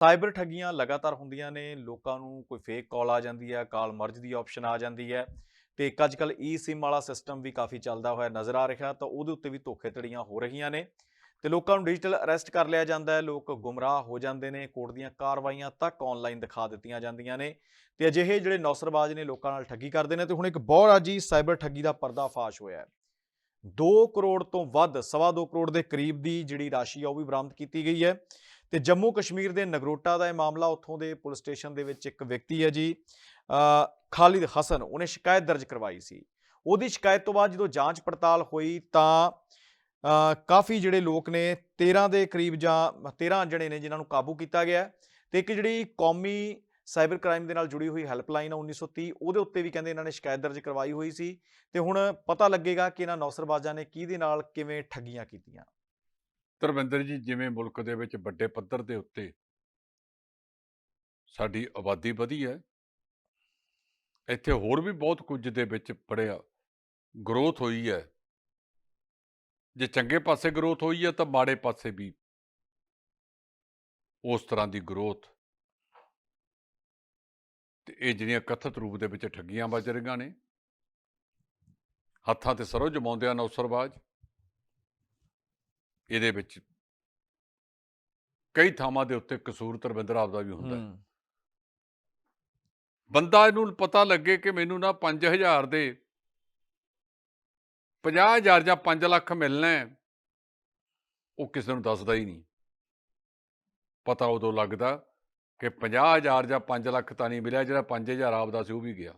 Cyber ਠੱਗੀਆਂ ਲਗਾਤਾਰ ਹੁੰਦੀਆਂ ਨੇ, ਲੋਕਾਂ ਨੂੰ ਕੋਈ ਫੇਕ ਕਾਲ ਆ ਜਾਂਦੀ ਹੈ, ਕਾਲ ਮਰਜ ਦੀ ਆਪਸ਼ਨ ਆ ਜਾਂਦੀ ਹੈ ਤੇ ਇੱਕ ਅੱਜ ਕੱਲ ਈ ਸਿਮ ਵਾਲਾ ਸਿਸਟਮ ਵੀ ਕਾਫੀ ਚੱਲਦਾ ਹੋਇਆ ਨਜ਼ਰ ਆ ਰਿਹਾ ਤਾਂ ਉਹਦੇ ਉੱਤੇ ਵੀ ਧੋਖੇਧੜੀਆਂ ਹੋ ਰਹੀਆਂ ਨੇ ਤੇ ਲੋਕਾਂ ਨੂੰ ਡਿਜੀਟਲ ਅਰੈਸਟ ਕਰ ਲਿਆ ਜਾਂਦਾ ਹੈ, ਲੋਕ ਗੁੰਮਰਾਹ ਹੋ ਜਾਂਦੇ ਨੇ, ਕੋਰਟ ਦੀਆਂ ਕਾਰਵਾਈਆਂ ਤੱਕ ਆਨਲਾਈਨ ਦਿਖਾ ਦਿੱਤੀਆਂ ਜਾਂਦੀਆਂ ਨੇ ਤੇ ਅਜਿਹੇ ਜਿਹੜੇ ਨੌਸਰਬਾਜ਼ ਨੇ ਲੋਕਾਂ ਨਾਲ ਠੱਗੀ ਕਰਦੇ ਨੇ ਤੇ ਹੁਣ ਇੱਕ ਬਹੁਤ ਅਜੀ ਸਾਈਬਰ ਠੱਗੀ ਦਾ ਪਰਦਾਫਾਸ਼ ਹੋਇਆ ਹੈ। 2 ਕਰੋੜ ਤੋਂ ਵੱਧ, ਸਵਾ 2 ਕਰੋੜ ਦੇ ਕਰੀਬ ਦੀ ਜਿਹੜੀ ਰਾਸ਼ੀ ਆ, ਉਹ ਵੀ ਬਰਾਮਦ ਕੀਤੀ ਗਈ ਹੈ। ਤੇ ਜੰਮੂ ਕਸ਼ਮੀਰ ਦੇ ਨਗਰੋਟਾ ਦਾ ਇਹ ਮਾਮਲਾ ਉੱਥੋਂ ਦੇ ਪੁਲਿਸ ਸਟੇਸ਼ਨ ਦੇ ਵਿੱਚ ਇੱਕ ਵਿਅਕਤੀ ਹੈ ਜੀ ਖਾਲਿਦ ਹਸਨ। ਉਹਨੇ ਸ਼ਿਕਾਇਤ ਦਰਜ ਕਰਵਾਈ ਸੀ। ਉਹਦੀ ਸ਼ਿਕਾਇਤ ਤੋਂ ਬਾਅਦ ਜਦੋਂ ਜਾਂਚ ਪੜਤਾਲ ਹੋਈ ਤਾਂ ਕਾਫੀ ਜਿਹੜੇ ਲੋਕ ਨੇ 13 ਦੇ ਕਰੀਬ ਜਾਂ 13 ਜਣੇ ਨੇ ਜਿਨ੍ਹਾਂ ਨੂੰ ਕਾਬੂ ਕੀਤਾ ਗਿਆ। ਹੈ ਤੇ ਇੱਕ ਜਿਹੜੀ ਕੌਮੀ ਸਾਈਬਰ ਕ੍ਰਾਈਮ ਦੇ ਨਾਲ ਜੁੜੀ ਹੋਈ ਹੈਲਪਲਾਈਨ ਆ 1930 ਉਹਦੇ ਉੱਤੇ ਵੀ ਕਹਿੰਦੇ ਇਹਨਾਂ ਨੇ ਸ਼ਿਕਾਇਤ ਦਰਜ ਕਰਵਾਈ ਹੋਈ ਸੀ ਤੇ ਹੁਣ ਪਤਾ ਲੱਗੇਗਾ ਕਿ ਇਹਨਾਂ ਨੌਸਰਬਾਜ਼ਾਂ ਨੇ ਕਿਹਦੇ ਨਾਲ ਕਿਵੇਂ ਠੱਗੀਆਂ ਕੀਤੀਆਂ। ਧਰਮਿੰਦਰ ਜੀ, ਜਿਵੇਂ ਮੁਲਕ ਦੇ ਵਿੱਚ ਵੱਡੇ ਪੱਧਰ ਦੇ ਉੱਤੇ ਸਾਡੀ ਆਬਾਦੀ ਵਧੀ ਹੈ, ਇੱਥੇ ਹੋਰ ਵੀ ਬਹੁਤ ਕੁਝ ਦੇ ਵਿੱਚ ਬੜਿਆ ਗਰੋਥ ਹੋਈ ਹੈ। ਜੇ ਚੰਗੇ ਪਾਸੇ ਗਰੋਥ ਹੋਈ ਹੈ ਤਾਂ ਮਾੜੇ ਪਾਸੇ ਵੀ ਉਸ ਤਰ੍ਹਾਂ ਦੀ ਗਰੋਥ ਤੇ ਇਹ ਜਿਹੜੀਆਂ ਕਥਿਤ ਰੂਪ ਦੇ ਵਿੱਚ ਠੱਗੀਆਂ ਵੱਜ ਰਹੀਆਂ ਨੇ। ਹੱਥਾਂ ਤੇ ਸਰੋਂ ਜਮਾਉਂਦੇ ਆ ਨੌਸਰਬਾਜ਼ ਇਹਦੇ ਵਿੱਚ ਕਈ ਥਾਵਾਂ ਦੇ ਉੱਤੇ ਕਸੂਰ ਧਰਮਿੰਦਰ ਆਪਦਾ ਵੀ ਹੁੰਦਾ ਹੈ। ਬੰਦਾ ਇਹਨੂੰ ਪਤਾ ਲੱਗੇ ਕਿ ਮੈਨੂੰ ਨਾ 5000 ਦੇ 50000 ਜਾਂ 5 ਲੱਖ ਮਿਲਣਾ ਉਹ ਕਿਸੇ ਨੂੰ ਦੱਸਦਾ ਹੀ ਨਹੀਂ। ਪਤਾ ਉਦੋਂ ਲੱਗਦਾ ਕਿ 50000 ਜਾਂ 5 ਲੱਖ ਤਾਂ ਨਹੀਂ ਮਿਲਿਆ ਜਿਹੜਾ 5000 ਆਪਦਾ ਸੀ, ਉਹ ਵੀ ਗਿਆ।